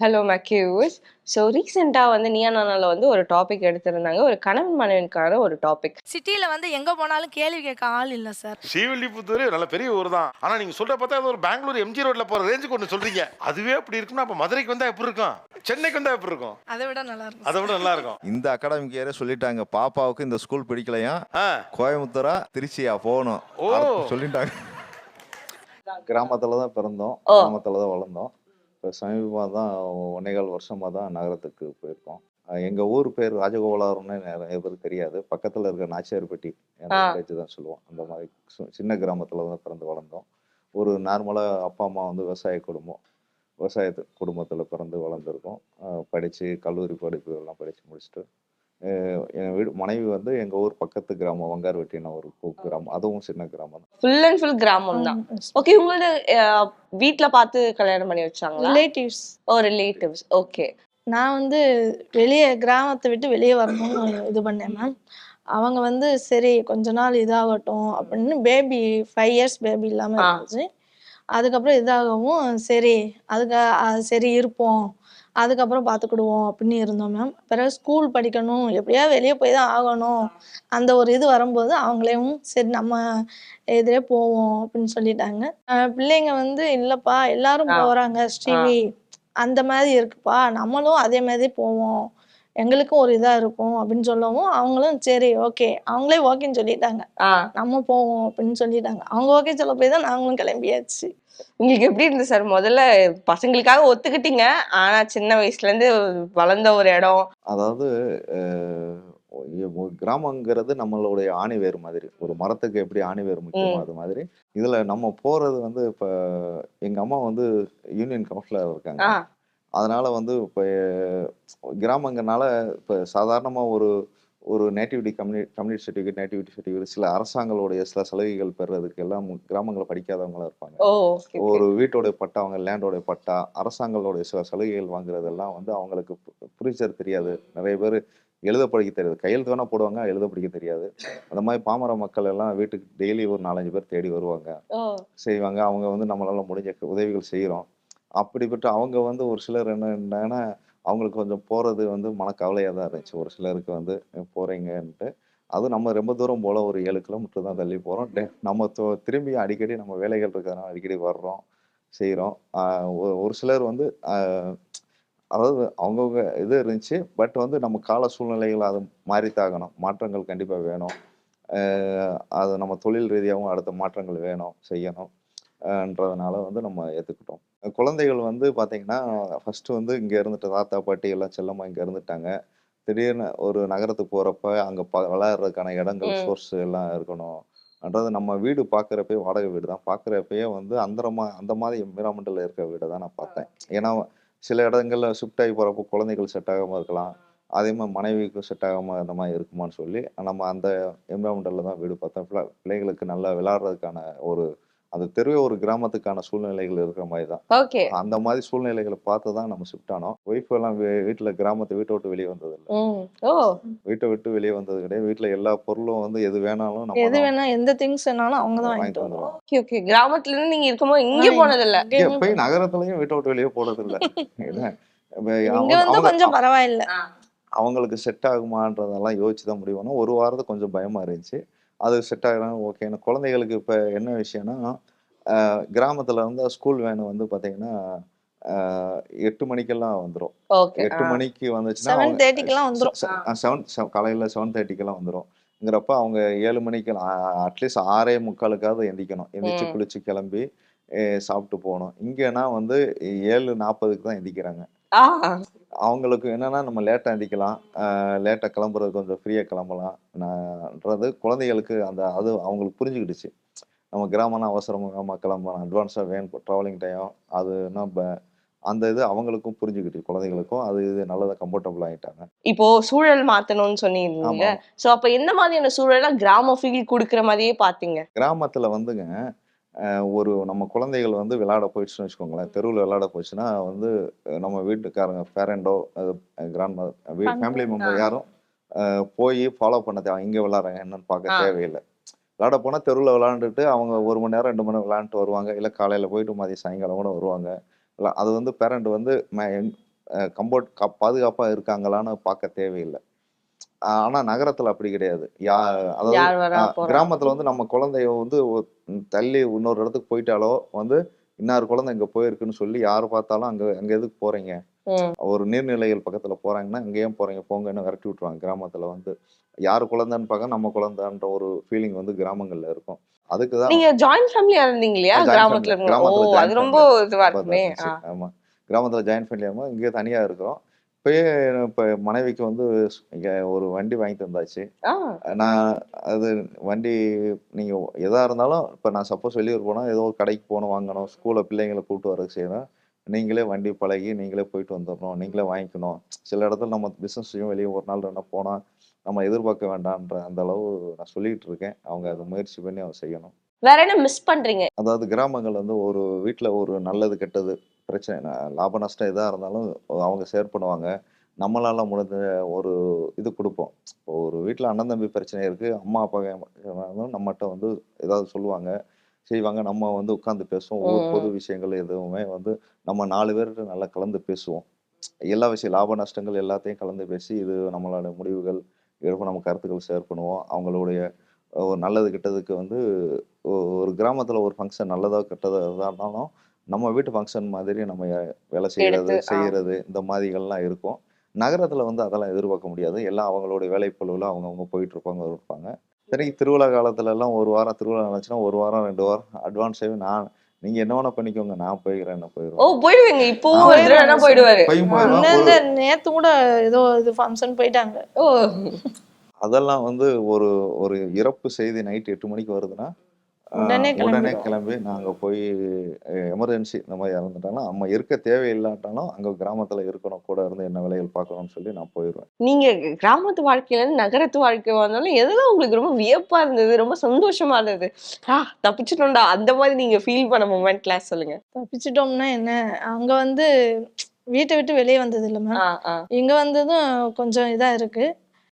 Hello மக்யூஸ் so ரீசெண்டாக வந்து நீயா நானால வந்து ஒரு டாபிக் எடுத்திருந்தாங்க. ஒரு கணவன் மனைவிக்கான ஒரு டாபிக் சிட்டியில் வந்து எங்கே போனாலும் கேள்வி கேட்க ஆள் இல்லை சார் ஸ்ரீவில்லிபுத்தூர் நல்ல பெரிய ஊர் தான். ஆனா நீங்க சொல்ற பார்த்தா அது ஒரு பெங்களூர் எம்ஜி ரோட்ல போற ரேஞ்சுக்கு ஒன்று சொல்றீங்க. அதுவே அப்படி இருக்கும்னா அப்ப மதுரைக்கு வந்தா எப்படி இருக்கும்? சென்னைக்கு வந்தா எப்படி இருக்கும்? அதை விட நல்லா இருக்கும் அதை விட நல்லா இருக்கும். இந்த அகாடமிக் ஏரியா சொல்லிட்டாங்க. பாப்பாவுக்கு இந்த ஸ்கூல் பிடிக்கலையா? கோயம்புத்தூரா திருச்சியா? போகணும். ஓ. சொல்லிட்டாங்க. கிராமத்துல தான் பிறந்தோம். கிராமத்துல தான் வளர்ந்தோம். இப்போ சமீபமாக தான் ஒன்னேகால் வருஷமாக தான் நகரத்துக்கு போயிருக்கோம். அஹ் எங்க ஊர் பேர் ராஜகோபாலம்னு நிறைய பேருக்கு தெரியாது. பக்கத்துல இருக்க நாச்சியார்பட்டி. வில்லேஜ் தான் சொல்லுவோம். அந்த மாதிரி சு- சின்ன கிராமத்துல தான் பிறந்து வளர்ந்தோம். ஒரு நார்மலா அப்பா அம்மா வந்து விவசாய குடும்பம் விவசாய குடும்பத்துல பிறந்து வளர்ந்துருக்கோம். படிச்சு கல்லூரி படிப்பு எல்லாம் படிச்சு முடிச்சுட்டு என் வீடு மனைவி வந்து எங்க ஊர் பக்கத்து கிராமம் வங்கார்வெட்டின ஒரு கு- கிராமம். அதுவும் சின்ன கிராமம் தான். ஃபுல் அண்ட் ஃபுல் கிராமம் தான். ஓகே உங்களோட வீட்ல பார்த்து கல்யாணம் பண்ணி வச்சாங்களா? ரிலேட்டிவ்ஸ் ஓ ரிலேட்டிவ்ஸ் ஓகே நான் வந்து வெளியே கிராமத்தை விட்டு வெளியே வரணும்னு இது பண்ணேன் மேம் அவங்க வந்து சரி கொஞ்ச நாள் இதாகட்டும் அப்படின்னு பேபி ஃபைவ் இயர்ஸ் பேபி இல்லாமல் ஆ. இருந்துச்சு. அதுக்கப்புறம் இதாகவும் சரி அதுக்கு சரி இருப்போம். அதுக்கப்புறம் பார்த்துக்கிடுவோம் அப்படின்னு இருந்தோம் மேம் பிறகு ஸ்கூல் படிக்கணும் எப்படியா வெளியே போய் தான் ஆகணும். அந்த ஒரு இது வரும்போது அவங்களையும் சரி நம்ம இதிலே போவோம் அப்படின்னு சொல்லிட்டாங்க. பிள்ளைங்க வந்து இல்லைப்பா எல்லாரும் ஆ. போகிறாங்க ஸ்ரீவி. அந்த மாதிரி இருக்குப்பா நம்மளும் அதே மாதிரி போவோம். எங்களுக்கும் ஒரு இதா இருக்கும் அப்படின்னு சொல்லவும் அவங்களும் சரி ஓகே அவங்களே ஓகேன்னு சொல்லிட்டாங்க. நம்ம போவோம் அப்படின்னு சொல்லிட்டாங்க. அவங்க ஓகே சொல்ல போய் தான் நாங்களும் கிளம்பியாச்சு. உங்களுக்கு எப்படி இருந்தது சார்? முதல்ல பசங்களுக்காக ஒத்துக்கிட்டீங்க. ஆனா சின்ன வயசுல இருந்து வளர்ந்த ஒரு இடம். அதாவது கிராமங்கிறது நம்மளுடைய ஆணி வேர் மாதிரி. ஒரு மரத்துக்கு எப்படி ஆணி வேர் முக்கியமோ. அது மாதிரி. இதுல நம்ம போறது வந்து இப்ப எங்க அம்மா வந்து யூனியன் கவுன்சிலர் இருக்காங்க. அதனால வந்து இப்ப கிராமங்கிறனால இப்ப சாதாரணமா ஒரு ஒரு nativity community community certificate nativity certificate சில அரசாங்களுடைய சில சலுகைகள் பெறுறதுக்கு எல்லாம் கிராமங்களை படிக்காதவங்களா இருப்பாங்க. ஒரு வீட்டோடைய பட்டா அவங்க லேண்டோடைய பட்டா அரசாங்கங்களுடைய சில சலுகைகள் வாங்குறதெல்லாம் வந்து அவங்களுக்கு பு- புரிச்சது தெரியாது. நிறைய பேர் எழுத படிக்க தெரியாது. கையெழுத்து வேணா போடுவாங்க எழுத படிக்க தெரியாது. அந்த மாதிரி பாமர மக்கள் எல்லாம் வீட்டுக்கு டெய்லி ஒரு நாலஞ்சு பேர் தேடி வருவாங்க. செய்வாங்க. அவங்க வந்து நம்மளால முடிஞ்ச உதவிகள் செய்கிறோம் அப்படிப்பட்ட அவங்க வந்து ஒரு சிலர் என்ன என்னன்னா அவங்களுக்கு கொஞ்சம் போகிறது வந்து மனக்கவலையாக தான் இருந்துச்சு. ஒரு சிலருக்கு வந்து போகிறீங்கன்ட்டு அதுவும் நம்ம ரொம்ப தூரம் போல் ஒரு ஏழு கிலோமீட்டர் தான் தள்ளி போகிறோம் நம்ம தொ- திரும்பி அடிக்கடி நம்ம வேலைகள் இருக்கிறதுனால அடிக்கடி வர்றோம் செய்கிறோம் ஒரு சிலர் வந்து அதாவது அவங்கவுங்க இது இருந்துச்சு. பட் வந்து நம்ம கால சூழ்நிலைகள் அது மாறித்தாகணும் மாற்றங்கள் கண்டிப்பாக வேணும். அது நம்ம தொழில் ரீதியாகவும் அடுத்த மாற்றங்கள் வேணும் செய்யணும்ன்றதுனால வந்து நம்ம ஏற்றுக்கிட்டோம் குழந்தைகள் வந்து பார்த்தீங்கன்னா ஃபர்ஸ்ட் வந்து இங்கே இருந்துட்டு தாத்தா பாட்டி எல்லாம் செல்லமா இங்கே இருந்துட்டாங்க. திடீர்னு ஒரு நகரத்துக்கு போகிறப்ப அங்கே ப விளையாடுறதுக்கான இடங்கள். சோர்ஸ் எல்லாம் இருக்கணும். அன்றது நம்ம வீடு பார்க்குறப்பயே வாடகை வீடு தான். பார்க்குறப்பயே வந்து அந்தரமா அந்த மாதிரி என்விரான்மெண்டில் இருக்க வீடை தான் நான் பார்த்தேன். ஏன்னா சில இடங்கள்ல ஷிஃப்ட் ஆகி போகிறப்போ குழந்தைகள் செட் ஆகாமல் இருக்கலாம். அதே மாதிரி மனைவிக்கும் செட் ஆகாமல் அந்த மாதிரி இருக்குமான்னு சொல்லி நம்ம அந்த என்விரான்மெண்டில் தான் வீடு பார்த்தோம் பிள்ளை- பிள்ளைகளுக்கு நல்லா விளையாடுறதுக்கான ஒரு அந்த தெருவே ஒரு கிராமத்துக்கான சூழ்நிலைகள் இருக்கிற மாதிரி தான். ஓகே. அந்த மாதிரி சூழ்நிலைகளை பார்த்து தான் நம்ம ஷிஃப்ட் ஆனோம். ஒய்ஃப் எல்லாம் வீட்டுல கிராமத்தை வீட்டை விட்டு வெளியே வந்தது இல்லை ம். ஓ. வீட்டை விட்டு வெளியே வந்தது கிடையாது வீட்டுல எல்லா பொருளும் வந்து எது வேணாலும் நம்ம எது வேணா எந்த திங்ஸ் வேணாலும் அவங்க தான் வாங்கிட்டு வந்துருவோம் ஓகே ஓகே. கிராமத்துல இருந்து நீங்க இருக்கும்போது இங்க போனது இல்ல போய் நகரத்துலயும் வீட்டை விட்டு வெளியே போறது இல்ல இங்க அவங்க- வந்து கொஞ்சம் பரவாயில்ல. அவங்களுக்கு செட் ஆகுமான்றதெல்லாம் யோசிச்சு தான் முடிவு பண்ணோம். ஒரு வாரத்துக்கு கொஞ்சம் பயமா இருந்துச்சு. அது செட் ஆகுறாங்க ஓகேன்னு குழந்தைகளுக்கு இப்ப என்ன விஷயம்னா கிராமத்துல வந்து ஸ்கூல் வேன் வந்து பாத்தீங்கன்னா ஆஹ் எட்டு மணிக்கெல்லாம் வந்துரும். ஓகே எட்டு மணிக்கு வந்துச்சுன்னா செவன் காலையில் செவன் தேர்ட்டிக்கெல்லாம் வந்துரும்ங்கிறப்ப அவங்க ஏழு மணிக்கு அட்லீஸ்ட் ஆறே முக்காலுக்காவது எந்திக்கணும். எந்திரிச்சு. குளிச்சு கிளம்பி சாப்பிட்டு போகணும். இங்கன்னா வந்து ஏழு நாற்பதுக்கு தான் எந்திக்கிறாங்க. அவங்களுக்கு என்னன்னா நம்ம லேட்டாக எந்திக்கலாம். லேட்டாக கிளம்புறது கொஞ்சம் ஃப்ரீயாக கிளம்பலாம் நான்றது குழந்தைகளுக்கு அந்த அது அவங்களுக்கு புரிஞ்சுக்கிடுச்சு நம்ம கிராமம்னா அவசரமாக கிளம்பலாம். அட்வான்ஸாக வேணும் ட்ராவலிங் டைம் அது நம்ம அந்த இது அவங்களுக்கும் புரிஞ்சுக்கிட்டு குழந்தைகளுக்கும் அது இது நல்லதா கம்ஃபர்டபுள் ஆகிட்டாங்க இப்போ சூழல் மாத்தணும்னு சொன்னீங்க. சோ அப்ப எந்த மாதிரியான சூழலா கிராம ஃபீல் குடுக்குற மாதிரியே பாத்தீங்க? கிராமத்துல வந்துங்க ஒரு நம்ம குழந்தைகள் வந்து விளையாட போயிடுச்சுன்னு வச்சுக்கோங்களேன். தெருவில் விளையாட போச்சுன்னா வந்து நம்ம வீட்டுக்காரங்க பேரண்டோ கிராண்ட் மதர் ஃபேமிலி மெம்பர் யாரும் போய் ஃபாலோ பண்ண தேவை இங்கே விளையாடுறாங்க என்னன்னு பார்க்க. தேவையில்லை. விளையாட போனால் தெருவில் விளையாண்டுட்டு அவங்க ஒரு மணி நேரம் ரெண்டு மணி நேரம் விளையாண்டுட்டு வருவாங்க. இல்லை காலையில் போயிட்டு மதியம் சாயங்காலம் கூட வருவாங்க. இல்ல, அது வந்து பேரண்ட் வந்து கம்போர்ட் பாதுகாப்பாக இருக்காங்களான்னு பார்க்க தேவையில்லை. ஆனா நகரத்துல அப்படி கிடையாது. யா அதாவது கிராமத்துல வந்து நம்ம குழந்தைய வந்து தள்ளி இன்னொரு இடத்துக்கு போயிட்டாலோ வந்து இன்னார் குழந்தை இங்க போயிருக்குன்னு சொல்லி யார் பார்த்தாலும் அங்க அங்க எதுக்கு போறீங்க. ஒரு நீர்நிலைகள் பக்கத்துல போறாங்கன்னா இங்க ஏன் போறீங்க? போங்கன்னு விரட்டி விட்டுருவாங்க கிராமத்துல வந்து. யார் குழந்தைன்னு பார்க்க நம்ம குழந்தைன்ற ஒரு ஃபீலிங் வந்து கிராமங்கள்ல இருக்கும். அதுக்கு தான் நீங்க ஜாயிண்ட் ஃபேமிலியா இருந்தீங்க இல்லையா? கிராமத்துல கிராமத்துல ரொம்ப இதுவா இருக்குமே. ஆமா கிராமத்துல ஜாயின் ஃபேமிலியாக இங்கே தனியா இருக்கிறோம். இப்பயே இப்போ மனைவிக்கு வந்து இங்க ஒரு வண்டி வாங்கி தந்தாச்சு. நான் அது வண்டி நீங்க எதா இருந்தாலும் இப்போ நான் சப்போஸ் வெளியூர் போனா ஏதோ ஒரு கடைக்கு போகணும் வாங்கணும் ஸ்கூல்ல பிள்ளைங்களை கூப்பிட்டு வர செய்யணும். நீங்களே வண்டி பழகி நீங்களே போயிட்டு வந்துடணும் நீங்களே வாங்கிக்கணும். சில இடத்துல நம்ம பிஸ்னஸ் செய்யும் வெளியே ஒரு நாள் ரெண்டா போனா நம்ம எதிர்பார்க்க வேண்டாம்ன்ற அந்த அளவு நான் சொல்லிட்டு இருக்கேன். அவங்க அதை முயற்சி பண்ணி அவங்க செய்யணும். வேற என்ன மிஸ் பண்றீங்க? அதாவது கிராமங்கள் வந்து ஒரு வீட்டில் ஒரு நல்லது கெட்டது பிரச்சனை. லாப நஷ்டம் எதாக இருந்தாலும் அவங்க ஷேர் பண்ணுவாங்க. நம்மளால முடிஞ்ச ஒரு இது கொடுப்போம். ஒரு வீட்டில் அண்ணன் தம்பி பிரச்சனை இருக்கு. அம்மா அப்பா நம்மகிட்ட வந்து ஏதாவது சொல்லுவாங்க. செய்வாங்க. நம்ம வந்து உட்காந்து பேசுவோம். ம். பொது விஷயங்கள் எதுவுமே வந்து நம்ம நாலு பேர்கிட்ட நல்லா கலந்து பேசுவோம். எல்லா விஷயம் லாப நஷ்டங்கள் எல்லாத்தையும் கலந்து பேசி இது நம்மளோட முடிவுகள் எடுப்போம் நம்ம கருத்துக்கள் ஷேர் பண்ணுவோம். அவங்களுடைய ஒரு நல்லது கெட்டதுக்கு வந்து ஒரு கிராமத்துல ஒரு ஃபங்க்ஷன் நல்லதோ கெட்டதோ எதா இருந்தாலும் நம்ம வீட்டு ஃபங்க்ஷன் மாதிரி நம்ம வேலை செய்யறது. செய்யறது இந்த மாதிரிகள்லாம் இருக்கும். நகரத்துல வந்து அதெல்லாம் எதிர்பார்க்க முடியாது. எல்லாம் அவங்களுடைய வேலைப்பளுவில் அவங்கவுங்க போயிட்டு இருப்பாங்க. இருப்பாங்க சரி திருவிழா காலத்துல எல்லாம் ஒரு வாரம் திருவிழா நடந்துச்சுன்னா ஒரு வாரம் ரெண்டு வாரம் அட்வான்ஸாகவே நான் நீங்க என்ன வேணா பண்ணிக்கோங்க நான் போய்க்கிறேன் என்ன ஓ போயிடுவேன் போயிடுவீங்க. இப்போ வேணா போயிடுவாரு. நேத்து கூட ஏதோ இது ஃபங்க்ஷன் போயிட்டாங்க. ஓ. அதெல்லாம் வந்து ஒரு ஒரு இறப்பு செய்தி நைட் எட்டு மணிக்கு வருதுன்னா உடனே. கிளம்பி நாங்க போய் எமர்ஜென்சி இந்த மாதிரி இறந்துட்டாங்கன்னா நம்ம இருக்க தேவையில்லாட்டாலும் அங்க கிராமத்துல இருக்கணும் கூட இருந்து என்ன வேலைகள் பார்க்கணும்னு சொல்லி நான் போயிடுவேன் நீங்க கிராமத்து வாழ்க்கையில இருந்து நகரத்து வாழ்க்கை வந்தாலும் எதெல்லாம் உங்களுக்கு ரொம்ப வியப்பா இருந்தது ரொம்ப சந்தோஷமா இருந்தது. ஆ தப்பிச்சிட்டோம்டா அந்த மாதிரி நீங்க ஃபீல் பண்ண மொமெண்ட்ல சொல்லுங்க. தப்பிச்சிட்டோம்னா என்ன? அங்க வந்து வீட்டை விட்டு வெளியே வந்தது இல்லை மேம் இங்க வந்ததும் கொஞ்சம் இதா இருக்கு.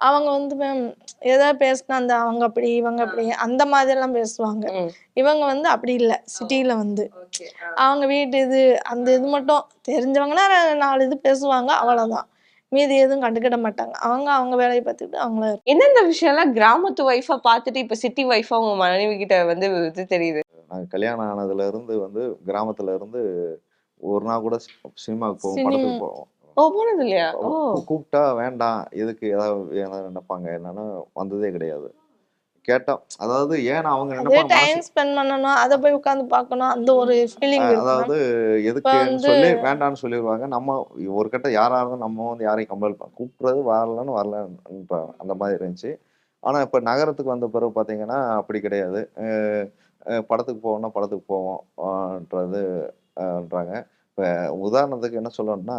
அவங்க வந்து மேம் ஏதாவது பேசினா அந்த அவங்க அப்படி இவங்க அப்படி அந்த மாதிரி எல்லாம் பேசுவாங்க. இவங்க வந்து அப்படி இல்லை சிட்டில வந்து. அவங்க வீட்டு இது அந்த இது மட்டும் தெரிஞ்சவங்கன்னா நாலு இது பேசுவாங்க அவ்வளவுதான். மீதி எதுவும் கண்டுக்கிட மாட்டாங்க. அவங்க அவங்க வேலையை பார்த்துக்கிட்டு அவங்கள எந்தெந்த விஷயம்லாம் கிராமத்து ஒய்ஃபா பார்த்துட்டு இப்ப சிட்டி ஒய்ஃபா உங்க மனைவி கிட்ட வந்து இது தெரியுது? நாங்க கல்யாணம் ஆனதுல இருந்து வந்து கிராமத்துல இருந்து ஒரு நாள் கூட சினிமாவுக்கு போவோம் சினிமா. படத்துக்கு போவோம். ஓ போனது இல்லையா கூப்பிட்டா வேண்டாம். எதுக்கு ஏதாவது ஏதாவது நினைப்பாங்க? என்னன்னு வந்ததே கிடையாது. கேட்டோம் அதாவது ஏன்னா அவங்க டைம் ஸ்பெண்ட் பண்ணணும். அதை போய் உட்காந்து பார்க்கணும். அந்த ஒரு ஃபீலிங் அதாவது வந்து- சொல்லி வேண்டாம்னு சொல்லிடுவாங்க. நம்ம ஒரு கட்ட யாரா இருந்தாலும் நம்ம வந்து யாரையும் கம்பல் பண்ண கூப்பிடுறது வரலன்னு வரலன்ற அந்த மாதிரி இருந்துச்சு. ஆனா இப்ப நகரத்துக்கு வந்த பிறகு பாத்தீங்கன்னா அப்படி கிடையாது. படத்துக்கு போவோம்னா படத்துக்கு போவோம்ன்றது ன்றாங்க. இப்ப உதாரணத்துக்கு என்ன சொல்லணும்னா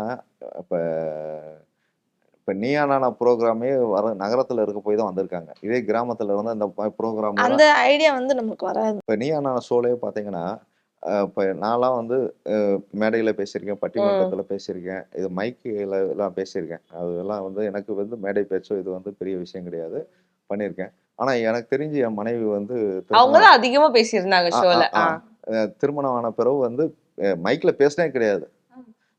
இப்ப இப்ப நீயா நானா ப்ரோக்ராமே வர நகரத்துல இருக்க போய் தான் வந்திருக்காங்க. இதே கிராமத்துல இருந்து அந்த ப்ரோக்ராம் அந்த ஐடியா வந்து நமக்கு வராது. இப்போ நீ நான் ஷோலே பார்த்தீங்கன்னா இப்போ நான்லாம் வந்து மேடையில் பேசியிருக்கேன் பட்டிமன்றத்தில் பேசியிருக்கேன் இது மைக்கில் எல்லாம் பேசியிருக்கேன். அதெல்லாம் வந்து எனக்கு வந்து மேடை பேச்சோ இது வந்து பெரிய விஷயம் கிடையாது. பண்ணியிருக்கேன். ஆனால் எனக்கு தெரிஞ்சு என் மனைவி வந்து திருமணம் அவங்கதான் அதிகமா பேசியிருந்தாங்க. அஹ் திருமணம் ஆன பிறகு வந்து மைக்கில் பேசினே கிடையாது.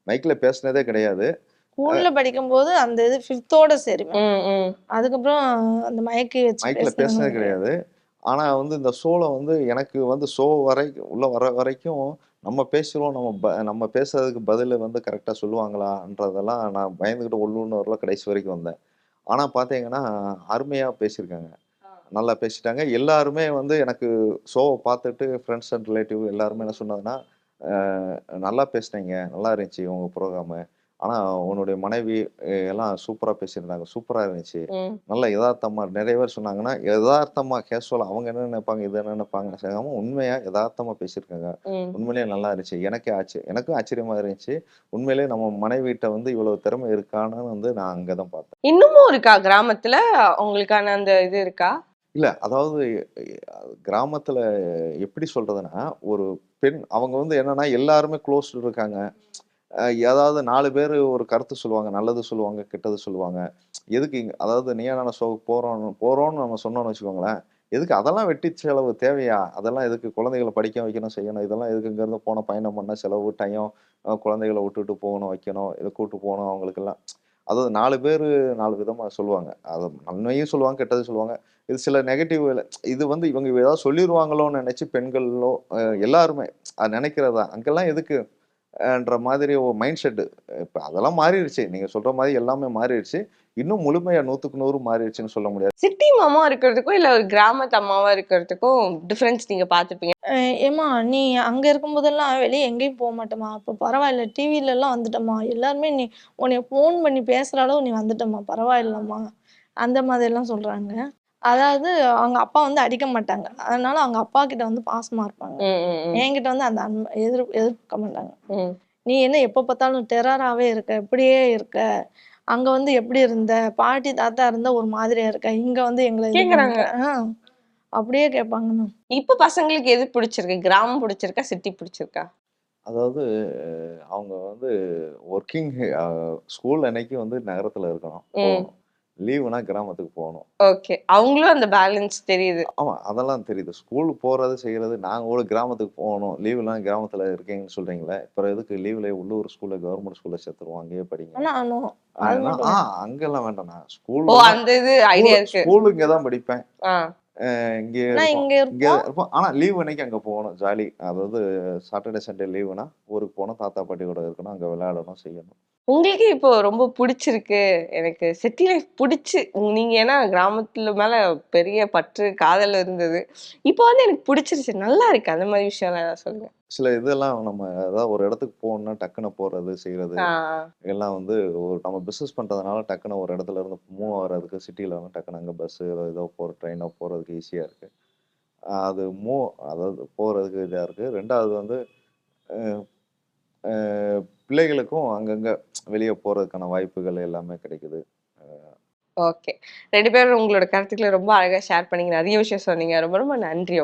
மைக்கில் பேசினதே கிடையாது. ஸ்கூல்ல படிக்கும்போது அந்த இது ஃபிஃப்த்தோட சரி அதுக்கப்புறம் அந்த மயக்கி வச்சு மைக்கில் பேசினது கிடையாது. ஆனால் வந்து இந்த ஷோவில் வந்து எனக்கு வந்து ஷோ வரைக்கும் உள்ள வர வரைக்கும் நம்ம பேசுகிறோம் நம்ம ப நம்ம பேசுறதுக்கு பதில் வந்து கரெக்டாக சொல்லுவாங்களான்றதெல்லாம் நான் பயந்துக்கிட்டு உள்ளுணர்வுல கடைசி வரைக்கும் வந்தேன். ஆனால் பார்த்தீங்கன்னா அருமையாக பேசியிருக்காங்க. நல்லா பேசிட்டாங்க. எல்லாருமே வந்து எனக்கு ஷோவை பார்த்துட்டு ஃப்ரெண்ட்ஸ் அண்ட் ரிலேட்டிவ் எல்லாருமே என்ன சொன்னதுன்னா "அஹ், நல்லா பேசுனீங்க. நல்லா இருந்துச்சு உங்கள் ப்ரோக்ராமு. ஆனால் உன்னுடைய மனைவி எல்லாம் சூப்பராக பேசியிருந்தாங்க. சூப்பராக இருந்துச்சு. நல்ல யதார்த்தமா நிறைய பேர் சொன்னாங்கன்னா யதார்த்தமா கேஷுவலா அவங்க என்ன நினைப்பாங்க இது என்ன நினைப்பாங்கன்னு செய்யாம உண்மையா யதார்த்தமா பேசியிருக்காங்க. உண்மையிலேயே நல்லா இருந்துச்சு. எனக்கே ஆச்சு. எனக்கும் ஆச்சரியமா இருந்துச்சு. உண்மையிலேயே நம்ம மனைவிட்ட வந்து இவ்வளவு திறமை இருக்கான்னு வந்து நான் அங்கதான் பார்த்தேன். இன்னமும் இருக்கா கிராமத்துல? உங்களுக்கான அந்த இது இருக்கா? இல்ல அதாவது கிராமத்துல எப்படி சொல்றதுன்னா ஒரு பெண் அவங்க வந்து என்னன்னா எல்லாருமே க்ளோஸ் இருக்காங்க. ஏதாவது நாலு பேர் ஒரு கருத்து சொல்லுவாங்க நல்லது சொல்லுவாங்க கெட்டது சொல்லுவாங்க. எதுக்கு இங்கே அதாவது நீயான சோ போகிறோன்னு போகிறோன்னு நம்ம சொன்னோம்னு வச்சுக்கோங்களேன். எதுக்கு அதெல்லாம் வெட்டி செலவு தேவையா? அதெல்லாம் எதுக்கு குழந்தைகளை படிக்க வைக்கணும் செய்யணும்? இதெல்லாம் எதுக்கு இங்கேருந்து போன பயணம் பண்ண செலவு டைம் குழந்தைகளை விட்டுட்டு போகணும் வைக்கணும் இதை கூட்டு போகணும் அவங்களுக்கெல்லாம். அதாவது நாலு பேர் நாலு விதமாக சொல்லுவாங்க. அது நன்மையும் சொல்லுவாங்க கெட்டது சொல்லுவாங்க. இது சில நெகட்டிவ் இது வந்து இவங்க ஏதாவது சொல்லிடுவாங்களோன்னு நினச்சி பெண்களோ எல்லாருமே அது நினைக்கிறதா? அங்கெல்லாம் எதுக்கு? ன்ற மாதிரி ஒரு மைண்ட் செட்டு இப்போ அதெல்லாம் மாறிடுச்சு. நீங்கள் சொல்கிற மாதிரி எல்லாமே மாறிடுச்சு. இன்னும் முழுமையாக நூற்றுக்கு நூறு மாறிடுச்சுன்னு சொல்ல முடியாது. சிட்டி மாமா இருக்கிறதுக்கும் இல்ல ஒரு கிராமத்து அம்மாவா இருக்கிறதுக்கும் டிஃபரன்ஸ் நீங்க பாத்துப்பீங்க அஹ் ஏம்மா நீ அங்க இருக்கும்போதெல்லாம் வெளியே எங்கேயும் போக மாட்டேம்மா. அப்போ பரவாயில்ல டிவில எல்லாம் வந்துட்டம்மா. எல்லாருமே நீ உன்னை ஃபோன் பண்ணி பேசுற அளவு நீ வந்துட்டம்மா. பரவாயில்லம்மா. அந்த மாதிரி எல்லாம் சொல்றாங்க. அதாவது அவங்க அப்பா வந்து அடிக்க மாட்டாங்க. அதனால அவங்க அப்பா கிட்ட வந்து பாசமா இருப்பாங்க. ம், ம், ம், என்கிட்ட வந்து அந்த அன்பை எதிர் எதிர்க்க மாட்டாங்க. ம். நீ என்ன எப்போ பார்த்தாலும் டெரராகவே இருக்க இப்படியே இருக்க அங்க வந்து எப்படி இருந்த பாட்டி தாத்தா இருந்தா ஒரு மாதிரியா இருக்க இங்க வந்து எங்களை கேக்குறாங்க. அப்படியே கேட்பாங்க இப்ப பசங்களுக்கு எது பிடிச்சிருக்கு? கிராமம் பிடிச்சிருக்கா? சிட்டி பிடிச்சிருக்கா? அதாவது அவங்க வந்து ஒர்க்கிங் ஸ்கூல் அன்னைக்கு வந்து நகரத்தில் இருக்கணும். லீவுனா கிராமத்துக்கு போகணும். ஓகே அவங்களும் அந்த பேலன்ஸ் தெரியுது. ஆமாம் அதெல்லாம் தெரியுது. ஸ்கூல் போகிறது செய்கிறது நாங்கள் கூட கிராமத்துக்கு போகணும். லீவுலாம் கிராமத்தில் இருக்கீங்கன்னு சொல்கிறீங்களே இப்போ எதுக்கு லீவில் உள்ளூர் ஸ்கூலில் கவர்மெண்ட் ஸ்கூலில் சேர்த்துருவோம் அங்கேயே படிங்க. ஆ அங்கெல்லாம் வேண்டாம். நான் ஸ்கூல் அந்த இது ஐடியா இருக்கு. ஸ்கூலு இங்கே தான் படிப்பேன் இங்கே. இங்க இருப்போம். ஆனால் லீவ் அன்னைக்கு அங்கே போகணும் ஜாலி அதாவது சாட்டர்டே சண்டே லீவுனா ஊருக்கு போகணும். தாத்தா பாட்டி கூட இருக்கணும் அங்கே விளையாடணும் செய்யணும். உங்களுக்கு இப்போ ரொம்ப பிடிச்சிருக்கு. எனக்கு சிட்டி லைஃப் பிடிச்சி. நீங்க ஏன்னா கிராமத்துல மேல பெரிய பற்று காதல் இருந்தது. இப்போ வந்து எனக்கு பிடிச்சிருச்சு. நல்லா இருக்கு. அந்த மாதிரி விஷயம்லாம் ஏதாவது சொல்லுங்க. சில இதெல்லாம் நம்ம அதாவது ஒரு இடத்துக்கு போகணும்னா டக்குன்னு போகிறது செய்கிறது ஆ, எல்லாம் வந்து ஒரு நம்ம பிஸ்னஸ் பண்ணுறதுனால டக்குன்னு ஒரு இடத்துல இருந்து மூவ் ஆகிறதுக்கு சிட்டியில் வந்து டக்குன்னு அங்கே பஸ்ஸு ஏதோ போகிற ட்ரெயினோ போகிறதுக்கு ஈஸியாக இருக்குது அது மூவ் அதாவது போகிறதுக்கு இதாக இருக்குது ரெண்டாவது வந்து பிள்ளைகளுக்கும் அங்கங்கே வெளியே போகிறதுக்கான வாய்ப்புகள் எல்லாமே கிடைக்குது. ஓகே. ரெண்டு பேரும் உங்களோட கருத்துக்களை ரொம்ப அழகா ஷேர் பண்ணீங்க. நிறைய விஷயம் சொன்னீங்க. ரொம்ப ரொம்ப நன்றி